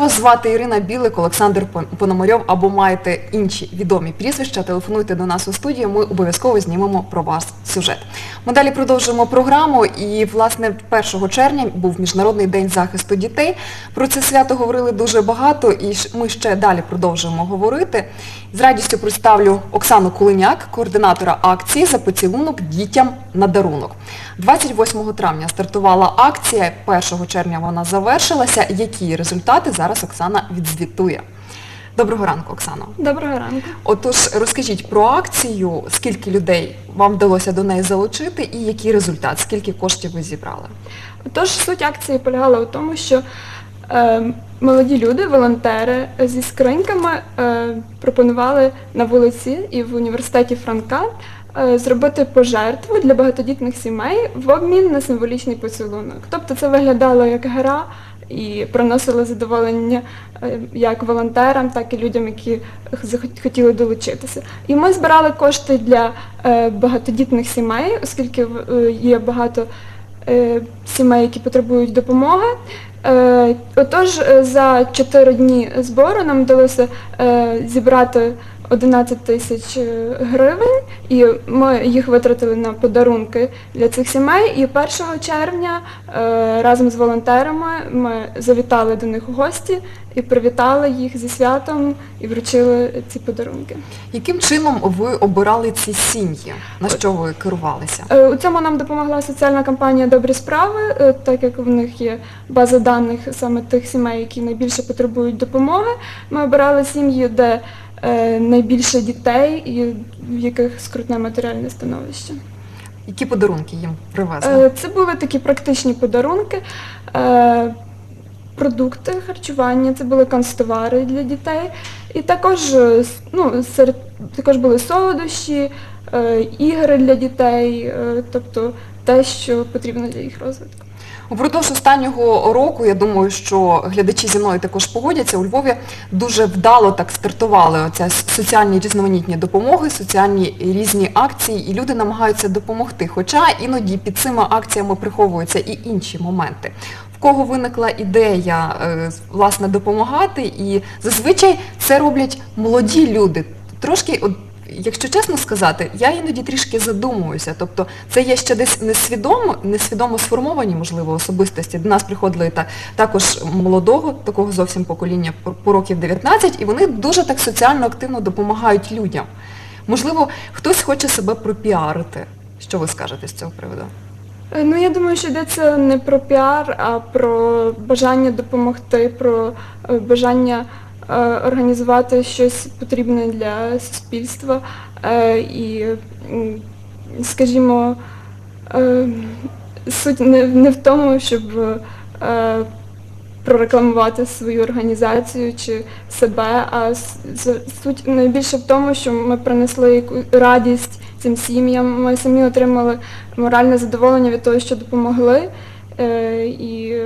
вас звати Ірина Білик, Олександр Пономарьов або маєте інші відомі прізвища, телефонуйте до нас у студію, ми обов'язково знімемо про вас сюжет. Ми далі продовжуємо програму і, власне, 1 червня був Міжнародний день захисту дітей. Про це свято говорили дуже багато і ми ще далі продовжуємо говорити. З радістю представлю Оксану Кулиняк, координатора акції «За поцілунок дітям на дарунок». 28 травня стартувала акція, 1 червня вона завершилася. Які результати зараз Оксана відзвітує? Доброго ранку, Оксано. Доброго ранку. Отож, розкажіть про акцію, скільки людей вам вдалося до неї залучити і який результат, скільки коштів ви зібрали? Тож суть акції полягала у тому, що е, молоді люди, волонтери зі скриньками е, пропонували на вулиці і в університеті Франка зробити пожертву для багатодітних сімей в обмін на символічний поцілунок. Тобто це виглядало як гра і приносило задоволення е, як волонтерам, так і людям, які хотіли долучитися. І ми збирали кошти для е, багатодітних сімей, оскільки е, є багато е, сімей, які потребують допомоги. Е, Отож, е, за 4 дні збору нам вдалося е, зібрати 11 тисяч е, гривень, і ми їх витратили на подарунки для цих сімей. І 1 червня е, разом з волонтерами ми завітали до них у гості і привітали їх зі святом і вручили ці подарунки. Яким чином ви обирали ці сім'ї? На що ви керувалися? Е, У цьому нам допомогла соціальна компанія Добрі справи, так як в них є база даних саме тих сімей, які найбільше потребують допомоги. Ми обирали сім'ї, де найбільше дітей в яких скрутне матеріальне становище. Які подарунки їм привезли? Е, Це були такі практичні подарунки. е, Продукти харчування, це були канцтовари для дітей. І також, е, ну, серед, також були солодощі, е, ігри для дітей, е, тобто те, що потрібно для їх розвитку. Упродовж останнього року, я думаю, що глядачі зі мною також погодяться, у Львові дуже вдало так стартували оця соціальні різноманітні допомоги, соціальні різні акції, і люди намагаються допомогти. Хоча іноді під цими акціями приховуються і інші моменти. В кого виникла ідея е, власне допомагати, і зазвичай це роблять молоді люди. Трошки, якщо чесно сказати, я іноді трішки задумуюся. Тобто це є ще десь несвідомо, несвідомо сформовані, можливо, особистості. До нас приходили та, також молодого, такого зовсім покоління, по- років 19, і вони дуже так соціально активно допомагають людям. Можливо, хтось хоче себе пропіарити. Що ви скажете з цього приводу? Е, Ну, я думаю, що йдеться не про піар, а про бажання допомогти, про е, бажання організувати щось потрібне для суспільства. Е, І, скажімо, е, суть не, в тому, щоб е, прорекламувати свою організацію чи себе, а суть найбільше в тому, що ми принесли радість цим сім'ям. Ми самі отримали моральне задоволення від того, що допомогли. Е, І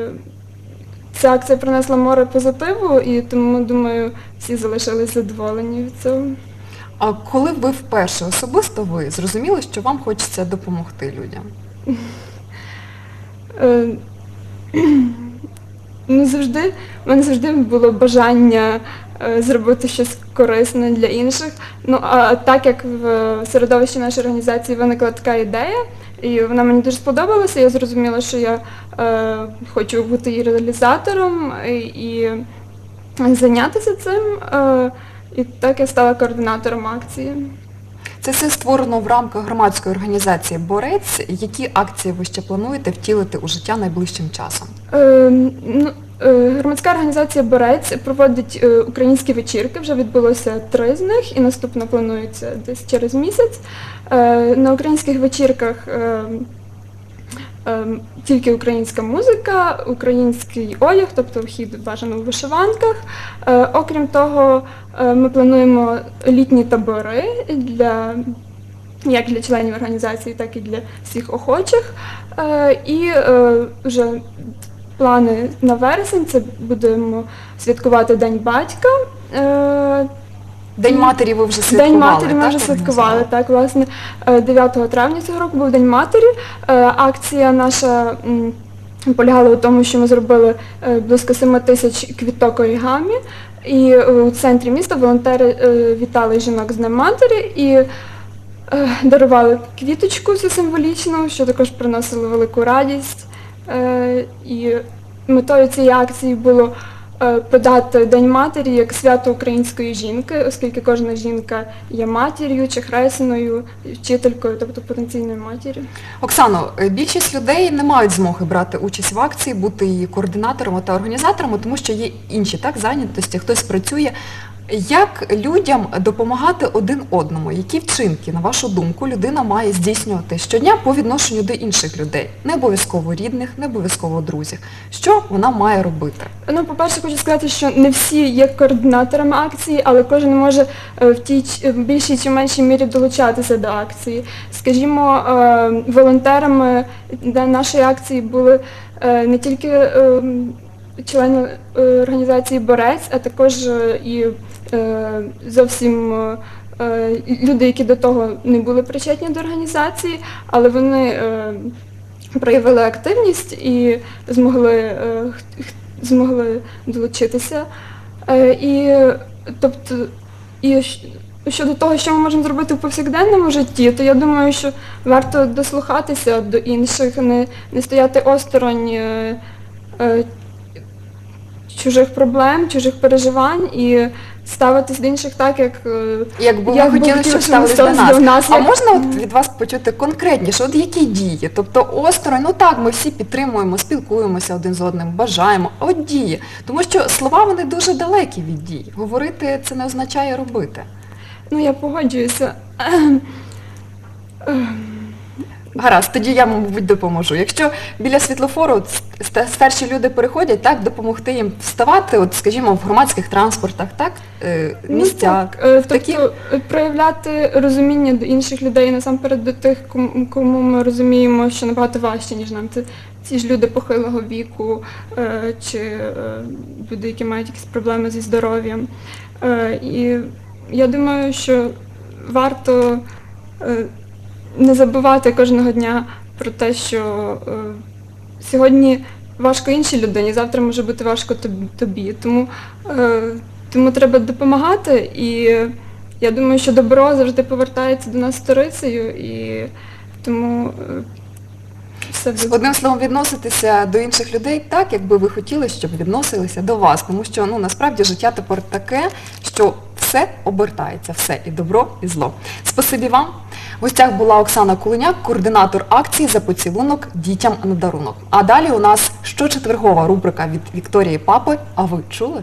ця акція принесла море позитиву, і тому, думаю, всі залишились задоволені від цього. А коли ви вперше особисто ви зрозуміли, що вам хочеться допомогти людям? Е, Ну, завжди, в мене завжди було бажання е, зробити щось корисне для інших. Ну, а так як в середовищі нашої організації виникла така ідея, і вона мені дуже сподобалася, я зрозуміла, що я е, хочу бути її реалізатором і, і зайнятися цим. Е, і так я стала координатором акції. Це все створено в рамках громадської організації Борець. Які акції ви ще плануєте втілити у життя найближчим часом? Е, ну, Громадська організація Борець проводить е, українські вечірки, вже відбулося три з них і наступна планується десь через місяць. Е, На українських вечірках е, е, тільки українська музика, український одяг, тобто вхід бажано в вишиванках. Е, Окрім того, е, ми плануємо літні табори для як для членів організації, так і для всіх охочих. Е, І е, вже плани на вересень це будемо святкувати День батька. Е, День матері ви вже святкували, День матері ми так, вже святкували. Так, власне, е, 9 травня цього року був День матері. Е, Акція наша полягала у тому, що ми зробили е, близько 7 тисяч квіток орігамі, і е, у центрі міста волонтери е, вітали жінок з Днем Матері і е, дарували квіточку всю символічну, що також приносило велику радість. Е, І метою цієї акції було е, подати День матері як свято української жінки, оскільки кожна жінка є матір'ю чи хресною, вчителькою, тобто потенційною матір'ю. Оксано, е, більшість людей не мають змоги брати участь в акції, бути її координаторами та організаторами, тому що є інші так зайнятості, хтось працює. Як людям допомагати один одному? Які вчинки, на вашу думку, людина має здійснювати щодня по відношенню до інших людей? Не обов'язково рідних, не обов'язково друзів. Що вона має робити? Ну, по-перше, хочу сказати, що не всі є координаторами акції, але кожен може е, в тій більшій чи меншій мірі долучатися до акції. Скажімо, е, волонтерами нашої акції були е, не тільки члени організації Борець, а також і зовсім е, е, люди, які до того не були причетні до організації, але вони е, проявили активність і змогли, е, змогли долучитися. Е, І, тобто, і щодо того, що ми можемо зробити в повсякденному житті, то я думаю, що варто дослухатися до інших, не, не стояти осторонь е, е, чужих проблем, чужих переживань і ставитись до інших так, як е, Як би ви хотіли, щоб ставились до нас? А як- можна от від вас почути конкретніше, от які дії? Тобто осторонь, ну так, ми всі підтримуємо, спілкуємося один з одним, бажаємо, а от дії. Тому що слова вони дуже далекі від дій. Говорити це не означає робити. ну я погоджуюся. Гаразд, тоді я, мабуть, допоможу. Якщо біля світлофору старші люди переходять, так, допомогти їм вставати, от, скажімо, в громадських транспортах, так, е, Ну, так, е, такі- Тобто проявляти розуміння до інших людей, насамперед до тих, кому, ми розуміємо, що набагато важче, ніж нам. Це ці ж люди похилого віку е, чи люди, які мають якісь проблеми зі здоров'ям. І я думаю, що варто не забувати кожного дня про те, що е, сьогодні важко іншій людині, завтра може бути важко тобі. Тому, е, тому треба допомагати і я думаю, що добро завжди повертається до нас сторицею і тому е, все буде. Одним словом, відноситися до інших людей так, якби ви хотіли, щоб відносилися до вас. Тому що ну насправді життя тепер таке, що все обертається, все і добро, і зло. Спасибі вам. В гостях була Оксана Кулиняк, координатор акції за поцілунок дітям на дарунок. А далі у нас щочетвергова рубрика від Вікторії Папи. А ви чули?